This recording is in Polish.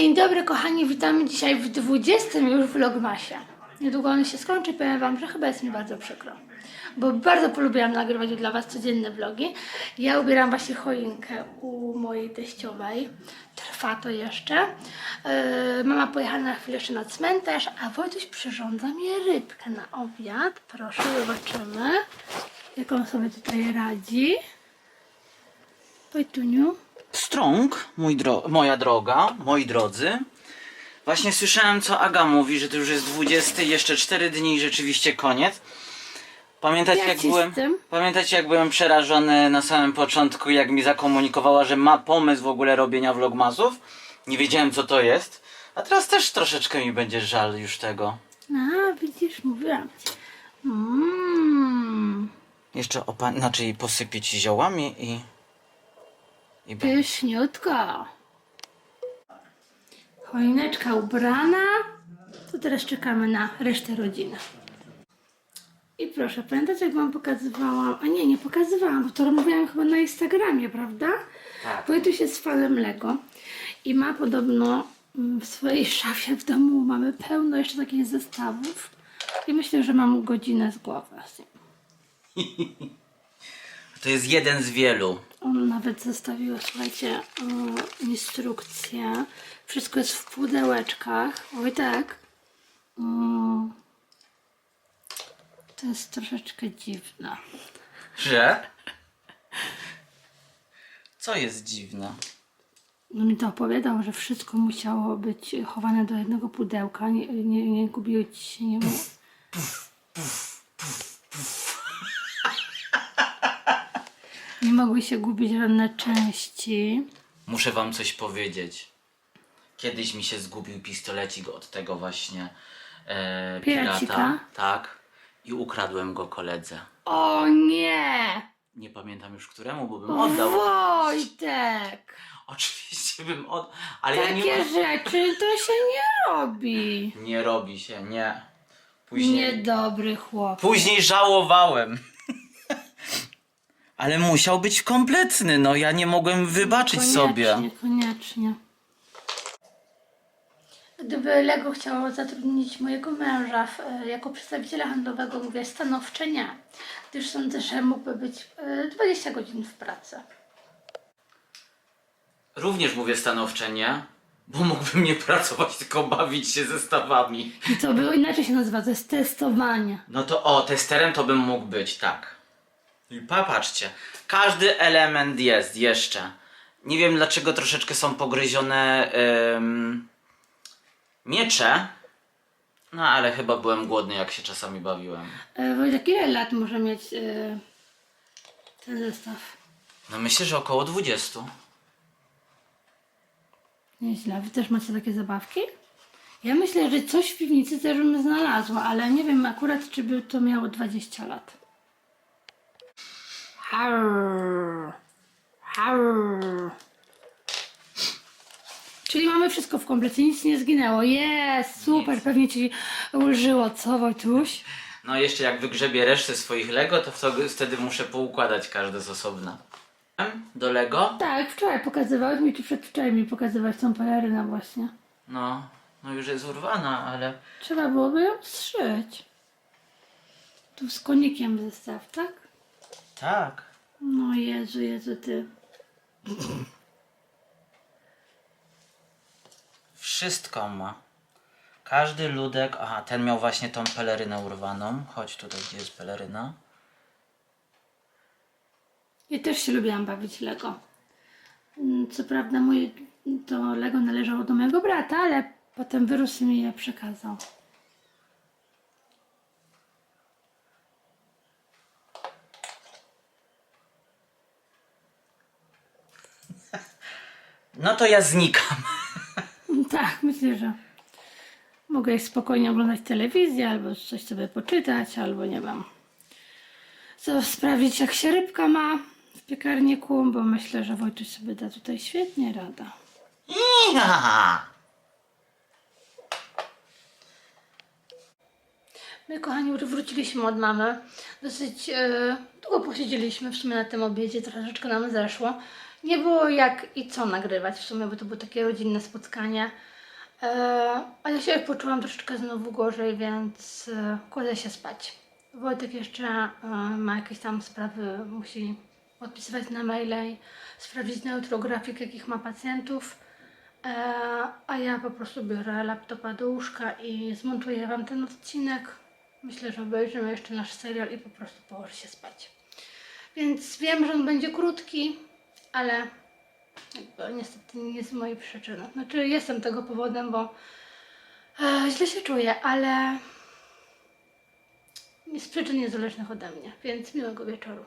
Dzień dobry kochani, witamy dzisiaj w 20 już vlogmasie. Niedługo on się skończy, powiem wam, że chyba jest mi bardzo przykro. Bo bardzo polubiłam nagrywać dla was codzienne vlogi. Ja ubieram właśnie choinkę u mojej teściowej. Trwa to jeszcze. Yy, mama pojechała na chwilę jeszcze na cmentarz, a Wojtuś przyrządza mi rybkę na obiad. Proszę, zobaczymy, jak on sobie tutaj radzi. Wojtuniu. Strąg, mój dro moja droga, moi drodzy. Właśnie słyszałem, co Aga mówi, że to już jest 20, jeszcze 4 dni i rzeczywiście koniec. Pamiętacie Jak byłem, pamiętacie jak byłem przerażony na samym początku, jak mi zakomunikowała, że ma pomysł w ogóle robienia vlogmasów? Nie wiedziałem co to jest. A teraz też troszeczkę mi będzie żal już tego. A, widzisz, mówiłam. Mmm, Jeszcze opa- znaczy posypię ci ziołami i... i będzie. pyszniutko. Choineczka ubrana. To teraz czekamy na resztę rodziny. I proszę, pamiętacie jak wam pokazywałam? A nie, nie pokazywałam, bo to mówiłam chyba na Instagramie, prawda? Tak. Wojtuś jest fanem Lego i ma podobno mm, w swojej szafie w domu mamy pełno jeszcze takich zestawów. I myślę, że mam godzinę z głowy z. To jest jeden z wielu. On nawet zostawił, słuchajcie, instrukcję. Wszystko jest w pudełeczkach. Oj tak. Mm. To jest troszeczkę dziwne. Że? Co jest dziwne? No mi to opowiadał, że wszystko musiało być chowane do jednego pudełka. Nie, nie, nie gubiły ci się, nie było. Nie mogły się gubić żadne części. Muszę wam coś powiedzieć. Kiedyś mi się zgubił pistolecik od tego właśnie e, Piracika? pirata. Tak. I ukradłem go koledze. O nie! Nie pamiętam już któremu, bo bym oddał. Wojtek! Oczywiście bym oddał. Ale ja Takie nie, rzeczy to się nie robi. nie robi się, nie. Później, Niedobry chłop. później żałowałem. Ale musiał być kompletny, no ja nie mogłem wybaczyć sobie. Koniecznie, koniecznie. Gdyby Lego chciało zatrudnić mojego męża w, e, jako przedstawiciela handlowego, mówię stanowcze nie, gdyż sądzę, że mógłby być e, 20 godzin w pracy. Również mówię stanowcze nie, bo mógłbym nie pracować, tylko bawić się zestawami. I to było inaczej się nazywa, to jest testowanie. No to o, testerem to bym mógł być, tak. I popatrzcie, każdy element jest jeszcze. Nie wiem dlaczego troszeczkę są pogryzione em, miecze. No ale chyba byłem głodny jak się czasami bawiłem. E, Wojtek, ile lat może mieć e, ten zestaw? No myślę, że około 20. Nieźle. Wy też macie takie zabawki? Ja myślę, że coś w piwnicy też bym znalazła, ale nie wiem akurat, czy by to miało 20 lat. Czyli mamy wszystko w komplecie, nic nie zginęło. Jest, super, Nic. pewnie ci ulżyło, co Wojtuś? No jeszcze jak wygrzebię resztę swoich Lego, to wtedy- wtedy muszę poukładać każde z osobna. Do Lego? Tak, wczoraj pokazywałeś mi, czy przedwczoraj mi pokazywać tą pelerynę właśnie. No, no już jest urwana, ale... Trzeba byłoby ją zszyć. Tu z konikiem zestaw, tak? Tak. No Jezu, Jezu, ty. Wszystko ma. Każdy ludek. Aha, ten miał właśnie tą pelerynę urwaną. Chodź tutaj, gdzie jest peleryna. Ja też się lubiłam bawić Lego. Mm, Co prawda moje, to Lego należało do mojego brata, ale potem wyrósł i mi je przekazał. No to ja znikam. Tak, myślę, że mogę spokojnie oglądać telewizję, albo coś sobie poczytać, albo nie wiem. Co sprawdzić, jak się rybka ma w piekarniku, bo myślę, że Wojtuś sobie da tutaj świetnie rada. Iha! My, kochani, już wróciliśmy od mamy. Dosyć e, długo posiedzieliśmy w sumie na tym obiedzie, troszeczkę nam zeszło. Nie było jak i co nagrywać w sumie, bo to było takie rodzinne spotkanie. E, a ja się poczułam troszeczkę znowu gorzej, więc e, kładę się spać. Wojtek jeszcze e, ma jakieś tam sprawy, musi odpisywać na maile i sprawdzić na jutro grafik, jakich ma pacjentów. E, a ja po prostu biorę laptopa do łóżka i zmontuję Wam ten odcinek. Myślę, że obejrzymy jeszcze nasz serial i po prostu położę się spać. Więc wiem, że on będzie krótki, ale niestety nie z mojej przyczyny. Znaczy jestem tego powodem, bo e, źle się czuję, ale z przyczyn niezależnych ode mnie. Więc miłego wieczoru.